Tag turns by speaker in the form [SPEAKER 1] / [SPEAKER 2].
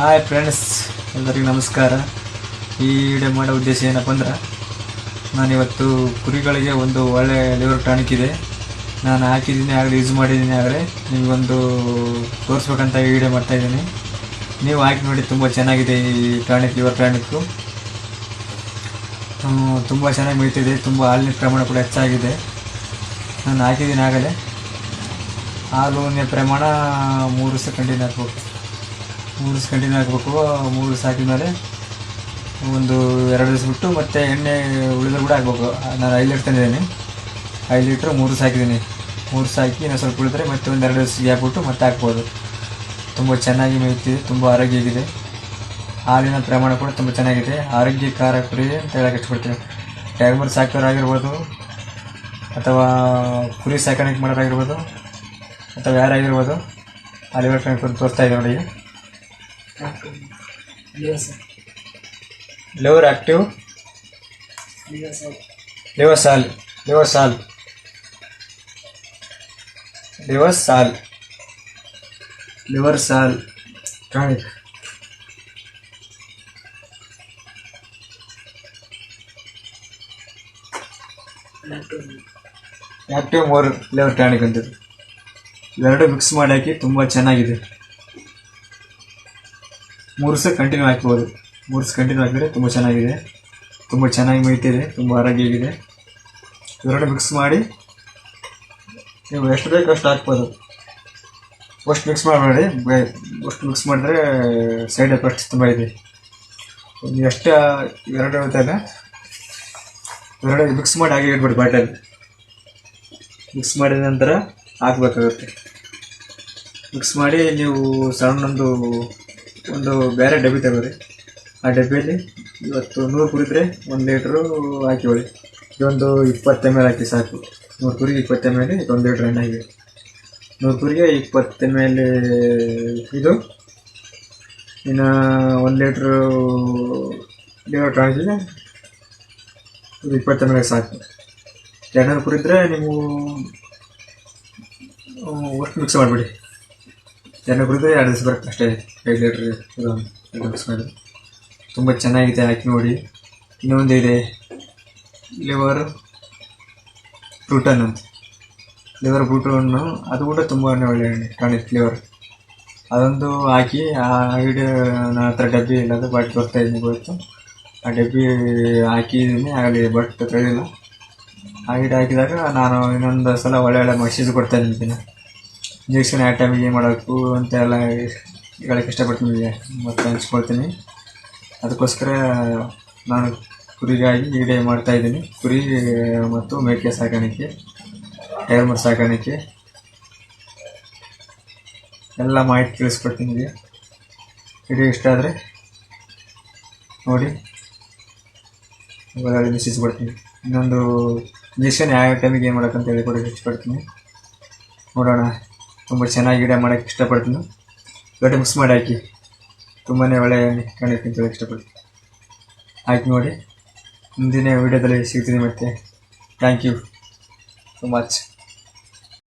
[SPEAKER 1] Hi friends ಎಲ್ಲರಿಗೂ ನಮಸ್ಕಾರ. ಈ ವಿಡಿಯೋ ಮಾಡೋ ಉದ್ದೇಶ ಏನಪ್ಪ ಅಂದ್ರೆ, ನಾನಿವತ್ತು ಕುರಿಗಳಿಗೆ ಒಂದು ಒಳ್ಳೆ ಲಿವರ್ ಟಾನಿಕ್ ಇದೆ. ನಾನು ಹಾಕಿದ್ದೀನಿ ಆಗಲಿ ಯೂಸ್ ಮಾಡಿದ್ದೀನಿ ಆಗಲೇ. ನಿಮಗೊಂದು ತೋರಿಸ್ಬೇಕಂತ ಈ ವಿಡಿಯೋ ಮಾಡ್ತಾಯಿದ್ದೀನಿ ನೀವು ಹಾಕಿ ನೋಡಿ, ತುಂಬ ಚೆನ್ನಾಗಿದೆ ಈ ಟಾನಿಕ್ ಲಿವರ್ ಟಾನಿಕ್ಕು ತುಂಬ ಚೆನ್ನಾಗಿ ಮೀಳ್ತಿದೆ, ತುಂಬ ಹಾಲಿನ ಪ್ರಮಾಣ ಕೂಡ ಹೆಚ್ಚಾಗಿದೆ. ನಾನು ಹಾಕಿದ್ದೀನಿ ಆಗಲೇ. ಹಾಲು ಪ್ರಮಾಣ ಮೂರು ಸೆಕೆಂಡಿನ ಹಾಕ್ಬೇಕು. ಮೂರು ಕಂಟಿನ್ಯೂ ಹಾಕಬೇಕು ಮೂರು ಹಾಕಿದ್ಮೇಲೆ ಒಂದು ಎರಡು ದಿವಸ ಬಿಟ್ಟು ಮತ್ತೆ ಎಣ್ಣೆ ಉಳಿದ್ರೆ ಕೂಡ ಹಾಕ್ಬೇಕು ನಾನು ಐದು ಲೀಟ್ರ್ ತಂದಿದ್ದೀನಿ. ಐದು ಲೀಟ್ರ್ ಮೂರು ಹಾಕಿದ್ದೀನಿ. ಮೂರು ದಿವಸ ಹಾಕಿ ಇನ್ನೂ ಸ್ವಲ್ಪ ಉಳಿದ್ರೆ ಮತ್ತೆ ಒಂದು ಎರಡು ದಿವಸ ಹಾಕ್ಬಿಟ್ಟು ಬಿಟ್ಟು ಮತ್ತೆ ಹಾಕ್ಬೋದು. ತುಂಬ ಚೆನ್ನಾಗಿ ಮೇಯ್ತಿದೆ ತುಂಬ ಆರೋಗ್ಯವಾಗಿದೆ. ಹಾಲಿನ ಪ್ರಮಾಣ ಕೂಡ ತುಂಬ ಚೆನ್ನಾಗಿದೆ. ಆರೋಗ್ಯಕಾರ ಕುರಿ ಅಂತ ಹೇಳಕ್ಕೆ ಇಷ್ಟಪಡ್ತೀನಿ. ಟ್ಯಾಗ್ಮರ್ ಸಾಕೋರಾಗಿರ್ಬೋದು ಅಥವಾ ಕುರಿ ಸಾಕಾಣಿಕೆ ಮಾಡೋರಾಗಿರ್ಬೋದು, ಅಥವಾ ಯಾರಾಗಿರ್ಬೋದು ಅಲ್ಲಿ ತೋರಿಸ್ತಾ ಇದೆ ನೋಡಿ. ಲಿವರ್ ಆಕ್ಟಿವ್ ಲಿವರ್ ಸಾಲ್ ಲಿವರ್ ಸಾಲ್ ಲಿವರ್ ಸಾಲ್ ಲಿವರ್ ಸಾಲ್ tonic active more liver tonic ಅಂತದ್ದು ಇವೆರಡು ಮಿಕ್ಸ್ ಮಾಡಿ ಹಾಕಿ ತುಂಬ ಚೆನ್ನಾಗಿದೆ ಮೂರು ದಿವಸ ಕಂಟಿನ್ಯೂ ಹಾಕ್ಬೋದು ಮೂರು ದಿವಸ ಕಂಟಿನ್ಯೂ ಹಾಕಿದರೆ ತುಂಬ ಚೆನ್ನಾಗಿದೆ. ತುಂಬ ಚೆನ್ನಾಗಿ ಮೈತಿದೆ ತುಂಬ ಆರೋಗ್ಯವಾಗಿದೆ. ಇವೆರಡು ಮಿಕ್ಸ್ ಮಾಡಿ ನೀವು ಎಷ್ಟು ಬೇಕು ಅಷ್ಟು ಹಾಕ್ಬೋದು. ಅಷ್ಟು ಮಿಕ್ಸ್ ಮಾಡಬೇಡಿ. ಅಷ್ಟು ಮಿಕ್ಸ್ ಮಾಡಿದ್ರೆ ಸೈಡ್ ಎಫೆಕ್ಟ್ಸ್ ತುಂಬ ಇದೆ. ಎಷ್ಟು ಎರಡು ಇರುತ್ತಲ್ಲ ಎರಡು ಮಿಕ್ಸ್ ಮಾಡಿ ಹಾಗೆ ಇಟ್ಬಿಡಿ ಬಾಟಲ್. ಮಿಕ್ಸ್ ಮಾಡಿದ ನಂತರ ಹಾಕ್ಬೇಕಾಗುತ್ತೆ. ಮಿಕ್ಸ್ ಮಾಡಿ ನೀವು ಸಣ್ಣೊಂದು ಒಂದು ಬೇರೆ ಡಬ್ಬಿ ತಗೋರಿ ಆ ಡಬ್ಬಿಯಲ್ಲಿ ಇವತ್ತು ನೂರು ಕುರಿದ್ರೆ ಒಂದು ಲೀಟ್ರು ಹಾಕಿಕೊಳ್ಳಿ ಇದೊಂದು ಇಪ್ಪತ್ತು ಎಂ ಎಲ್ ಹಾಕಿ ಸಾಕು. ನೂರು ಕುರಿಗೆ ಇಪ್ಪತ್ತು ಎಂ ಎಲ್ ಇದೊಂದು ಲೀಟ್ರ್ ಹಾಕಿ ನೂರು ಕುರಿಗೆ ಇಪ್ಪತ್ತು ಎಂ ಎಲ್ ಇದು. ಇನ್ನು ಒಂದು ಲೀಟ್ರು ಲೀಟ್ರ್ ಹಾಕಿದ್ರೆ ಇದು. ಇಪ್ಪತ್ತು ಎಂ ಎಲ್ ಸಾಕು. ಎರಡು ಕುರಿದ್ರೆ ನೀವು ಒಟ್ಟು ಮಿಕ್ಸ್ ಮಾಡಿಬಿಡಿ. ಎಣ್ಣೆ ಕುಡಿದ್ರೆ ಎರಡು ದಿವಸ ಬರುತ್ತೆ ಅಷ್ಟೇ ಐದು ಲೀಟ್ರ್ ಇದು ತುಂಬ ಚೆನ್ನಾಗಿದೆ ಹಾಕಿ ನೋಡಿ. ಇನ್ನೊಂದು ಇದೆ ಲಿವರ್ ಬ್ರೂಟನ್ ಅಂತ ಲಿವರ್ ಬ್ರೂಟನ್ನು ಅದು ಕೂಡ ತುಂಬ ಒಳ್ಳೆ ಟಾನಿಕ್ ಲಿವರ್. ಅದೊಂದು ಹಾಕಿ ಆ ವಿಡಿಯೋ ನನ್ನ ಹತ್ರ ಡಬ್ಬಿ ಇಲ್ಲ ಅದು ಬಟ್ ಬರ್ತಾ ಇದ್ದೀನಿ ಗೊತ್ತು. ಆ ಡಬ್ಬಿ ಹಾಕಿದ್ದೀನಿ, ಆಗಲಿ ಬಟ್ ತಿಳಿಲ್ಲ ಆ ವಿಡಿಯೋ ಹಾಕಿದಾಗ ನಾನು ಇನ್ನೊಂದು ಸಲ ಒಳ್ಳೆ ಒಳ್ಳೆ ಮಸೀಜ್ ಕೊಡ್ತಾ ಇದ್ದೀನಿ ಇಂಜೆಕ್ಷನ್ ಯಾವ ಟೈಮಿಗೆ ಏನು ಮಾಡಬೇಕು ಅಂತ ಎಲ್ಲ ಹೇಳಕ್ಕೆ ಇಷ್ಟಪಡ್ತೀನಿ ಮತ್ತು ಹಂಚ್ಕೊಳ್ತೀನಿ. ಅದಕ್ಕೋಸ್ಕರ ನಾನು ಕುರಿಗಾಗಿ ವಿಡಿಯೋ ಮಾಡ್ತಾಯಿದ್ದೀನಿ ಕುರಿ, ಮತ್ತು ಮೇಕೆ ಸಾಕಾಣಿಕೆ ಟೈಮರ್ ಸಾಕಾಣಿಕೆ. ಎಲ್ಲ ಮಾಹಿತಿ ತಿಳಿಸ್ಕೊಡ್ತೀನಿ ನಿಮಗೆ ವಿಡಿಯೋ ಇಷ್ಟ ಆದರೆ ನೋಡಿ. ಇವಾಗ ಮೆಸೇಜ್ ಕೊಡ್ತೀನಿ ಇನ್ನೊಂದು ಇಂಜೆಕ್ಷನ್ ಯಾವ ಟೈಮಿಗೆ ಏನು ಮಾಡೋಕ್ಕಂತ ಹೇಳಿ ಕೊಡೋಕ್ಕೆ ಇಷ್ಟಪಡ್ತೀನಿ. ನೋಡೋಣ. ತುಂಬ ಚೆನ್ನಾಗಿ ಗಿಡ ಮಾಡೋಕ್ಕೆ ಇಷ್ಟಪಡ್ತೀನಿ. ದೊಡ್ಡ ಮಿಕ್ಸ್ ಮಾಡಿ ಹಾಕಿ. ತುಂಬಾ ಒಳ್ಳೆಯ ಕಂಡಕ್ಕಿಂತ ಅಂತ ಇಷ್ಟಪಡ್ತೀನಿ. ಹಾಕಿ ನೋಡಿ. ಮುಂದಿನ ವೀಡಿಯೋದಲ್ಲಿ ಸಿಗ್ತೀನಿ ಮತ್ತೆ. Thank you so much